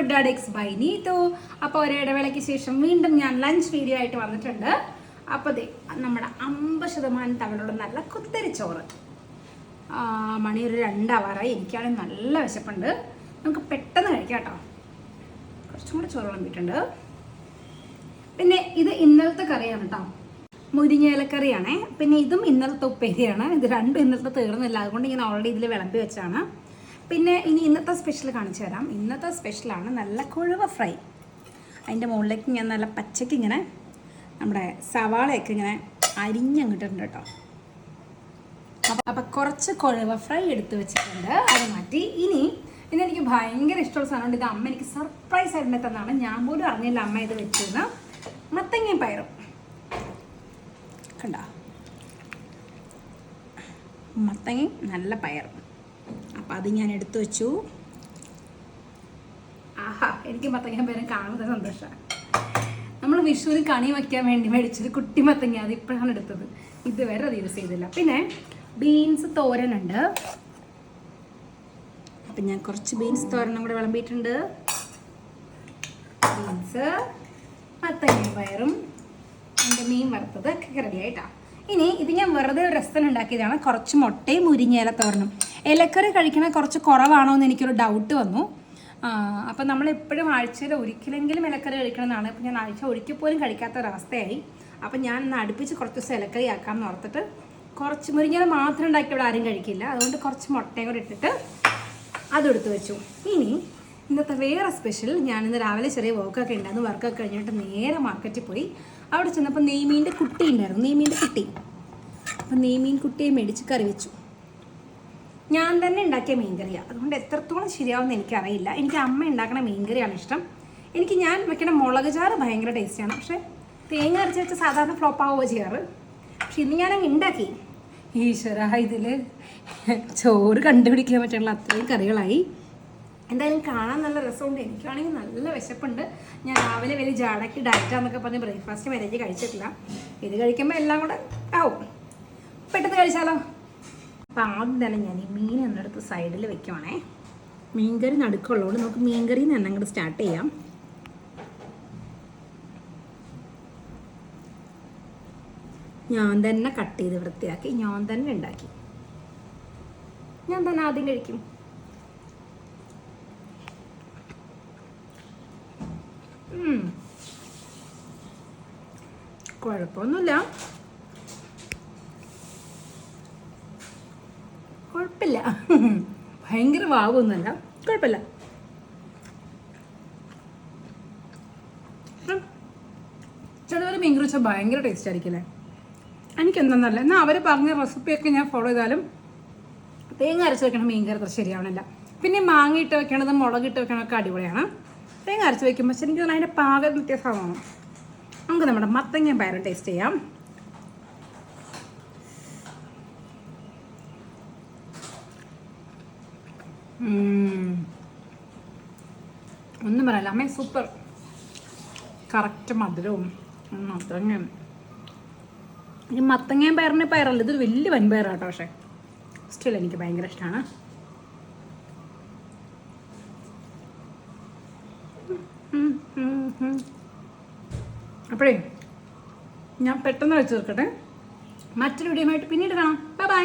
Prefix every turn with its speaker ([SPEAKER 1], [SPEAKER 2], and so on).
[SPEAKER 1] Food addicts by Neethu അപ്പോൾ ഒരു ഇടവേളയ്ക്ക് ശേഷം വീണ്ടും ഞാൻ ലഞ്ച് വീഡിയോ ആയിട്ട് വന്നിട്ടുണ്ട്. അപ്പോൾ ദേ നമ്മുടെ അമ്പത് ശതമാനം തവണയുള്ള നല്ല കുത്തരി ചോറ് ആ, മണി ഒരു രണ്ടാവാറായി. എനിക്കാണെങ്കിൽ നല്ല വിശപ്പുണ്ട്. നമുക്ക് പെട്ടെന്ന് കഴിക്കാം കേട്ടോ. കുറച്ചും കൂടെ ചോറ് വിളമ്പിയിട്ടുണ്ട്. പിന്നെ ഇത് ഇന്നലത്തെ കറിയാണ് കേട്ടോ. മുരിങ്ങ ഇലക്കറിയാണേ പിന്നെ ഇതും ഇന്നലത്തെ ഉപ്പേരിയാണ്. ഇത് രണ്ടും ഇന്നലത്തെ തീർന്നില്ല. അതുകൊണ്ട് ഇങ്ങനെ ഓൾറെഡി ഇതിൽ വിളമ്പി വെച്ചാണ് പിന്നെ ഇനി ഇന്നത്തെ സ്പെഷ്യൽ കാണിച്ചു തരാം. ഇന്നത്തെ സ്പെഷ്യലാണ് നല്ല കൊഴുവ ഫ്രൈ. അതിന്റെ മുകളിലേക്ക് ഞാൻ നല്ല പച്ചയ്ക്ക് ഇങ്ങനെ നമ്മുടെ സവാളയൊക്കെ ഇങ്ങനെ അരിഞ്ഞങ്ങിട്ടുണ്ട് കേട്ടോ. അപ്പം അപ്പം കുറച്ച് കൊഴുവ ഫ്രൈ എടുത്ത് വെച്ചിട്ടുണ്ട്. അത് മാറ്റി. ഇനി ഇന്ന് എനിക്ക് ഭയങ്കര ഇഷ്ടമുള്ള സാധനമുണ്ട്. ഇത് അമ്മ എനിക്ക് സർപ്രൈസ് ആയിട്ട് തന്നാണ്. ഞാൻ പോലും അറിഞ്ഞില്ല അമ്മ ഇത് വെച്ചിരുന്ന മത്തങ്ങയും പയറും. കണ്ട? മത്തങ്ങയും നല്ല പയറും. അപ്പം അത് ഞാൻ എടുത്തു വെച്ചു. ആഹാ എനിക്ക് മത്തങ്ങ പേരെ കാണുന്നത് സന്തോഷമാണ് നമ്മൾ വിഷുവിന് കണി വയ്ക്കാൻ വേണ്ടി മേടിച്ചത് കുട്ടി മത്തങ്ങ അത് ഇപ്പോഴാണ് എടുത്തത്. ഇതുവരെ അത് യൂസ് ചെയ്തില്ല. പിന്നെ ബീൻസ് തോരനുണ്ട്. അപ്പം ഞാൻ കുറച്ച് ബീൻസ് തോരനും കൂടെ വിളമ്പിയിട്ടുണ്ട്. ബീൻസ് മത്തങ്ങ പയറും എന്റെ മീൻ വറുത്തത് ഒക്കെ റെഡി ആയിട്ടാണ് ഇനി ഇത് ഞാൻ വെറുതെ ഒരു രസം ഉണ്ടാക്കിയതാണ് കുറച്ച് മുട്ടയും മുരിങ്ങയില തോരനും. ഇലക്കറി കഴിക്കണ കുറച്ച് കുറവാണോ എന്ന് എനിക്കൊരു ഡൗട്ട് വന്നു. അപ്പം നമ്മൾ എപ്പോഴും ആഴ്ചയിൽ ഒരിക്കലെങ്കിലും ഇലക്കറി കഴിക്കണമെന്നാണ്. അപ്പം ഞാൻ ആഴ്ച ഒരിക്കൽ പോലും കഴിക്കാത്ത ഒരവസ്ഥയായി അപ്പം ഞാൻ ഇന്ന് അടുപ്പിച്ച് കുറച്ച് ദിവസം ഇലക്കറി ആക്കാമെന്ന് ഓർത്തിട്ട് കുറച്ച് മുരിങ്ങനെ മാത്രം ഉണ്ടാക്കി ഇവിടെ ആരും കഴിക്കില്ല. അതുകൊണ്ട് കുറച്ച് മുട്ടയും കൂടെ ഇട്ടിട്ട് അതെടുത്ത് വെച്ചു. ഇനി ഇന്നത്തെ വേറെ സ്പെഷ്യൽ ഞാൻ ഇന്ന് രാവിലെ ചെറിയ വർക്കൊക്കെ ഉണ്ടായിരുന്നു. വർക്കൊക്കെ കഴിഞ്ഞിട്ട് നേരെ മാർക്കറ്റിൽ പോയി. അവിടെ ചെന്നപ്പോൾ നെയ്മീന്റെ കുട്ടി ഉണ്ടായിരുന്നു. നെയ്മീന്റെ കുട്ടി. അപ്പം നെയ്മീൻ കുട്ടിയെ മേടിച്ച് കറി വെച്ചു. ഞാൻ തന്നെ ഉണ്ടാക്കിയ മീൻകറിയാണ് അതുകൊണ്ട് എത്രത്തോളം ശരിയാവുമെന്ന് എനിക്കറിയില്ല. എനിക്ക് അമ്മ ഉണ്ടാക്കുന്ന മീൻകറിയാണ് ഇഷ്ടം. എനിക്ക് ഞാൻ വെക്കുന്ന മുളക് ചാറ് ഭയങ്കര ടേസ്റ്റിയാണ് പക്ഷേ തേങ്ങ അരച്ച് വെച്ച സാധാരണ ഫ്ലോപ്പ് ആവുക ചെയ്യാറ്? പക്ഷെ ഇന്ന് ഞാനങ്ങ് ഉണ്ടാക്കി. ഈശ്വര ഇതിൽ ചോറ് കണ്ടുപിടിക്കാൻ പറ്റുള്ള അത്രയും കറികളായി. എന്തായാലും കാണാൻ നല്ല രസമുണ്ട്. എനിക്കാണെങ്കിൽ നല്ല വിശപ്പുണ്ട്. ഞാൻ രാവിലെ വലിയ ജാടയ്ക്ക് ഡയറ്റാന്നൊക്കെ പറഞ്ഞ് ബ്രേക്ക്ഫാസ്റ്റ് വരെ കഴിച്ചിട്ടില്ല. ഇത് കഴിക്കുമ്പോൾ എല്ലാം കൂടെ ആവും. പെട്ടെന്ന് കഴിച്ചാലോ? അപ്പം ആദ്യം തന്നെ ഞാൻ ഈ മീൻ എന്നെടുത്ത് സൈഡിൽ വെക്കുവാണേ. മീൻകറി നടുക്കുള്ളതുകൊണ്ട് നമുക്ക് മീൻകറിയിൽ തന്നെ അങ്ങോട്ട് സ്റ്റാർട്ട് ചെയ്യാം. ഞാൻ തന്നെ കട്ട് ചെയ്ത് വൃത്തിയാക്കി ഞാൻ തന്നെ ഉണ്ടാക്കി. ഞാൻ തന്നെ ആദ്യം കഴിക്കും. കുഴപ്പമൊന്നുമില്ല. കുഴപ്പമില്ല. ഭയങ്കര വാവൊന്നുമല്ല. കുഴപ്പമില്ല. ചിലവർ മീൻ കുറിച്ച ഭയങ്കര ടേസ്റ്റ് ആയിരിക്കില്ലേ? എനിക്കെന്തെന്നല്ല എന്നാൽ അവർ പറഞ്ഞ റെസിപ്പിയൊക്കെ ഞാൻ ഫോളോ ചെയ്താലും തേങ്ങ അരച്ച് വെക്കണ മീൻ കറി അത്ര ശരിയാവണില്ല. പിന്നെ മാങ്ങ ഇട്ട് വെക്കണതും മുളകിട്ട് വെക്കണതൊക്കെ അടിപൊളിയാണ്. തേങ്ങ അരച്ച് വെക്കുമ്പോൾ ശരിക്കും അതിന്റെ പാകം വ്യത്യാസമാണ് നമുക്ക് നമ്മുടെ മത്തങ്ങ പയറും ടേസ്റ്റ് ചെയ്യാം. ഒന്നും പറയല്ല. അമ്മ സൂപ്പർ കറക്റ്റ് മധുരവും മത്തങ്ങയും. ഈ മത്തങ്ങയും പയറിന് പയറല്ല ഇതൊരു വലിയ വൻപയറാട്ടോ പക്ഷേ. സ്റ്റിൽ എനിക്ക് ഭയങ്കര ഇഷ്ടമാണ് അപ്പോഴേ ഞാൻ പെട്ടെന്ന് വെച്ച് തീർക്കട്ടെ. മറ്റൊരു വീഡിയോ ആയിട്ട് പിന്നീട് കാണാം. Bye bye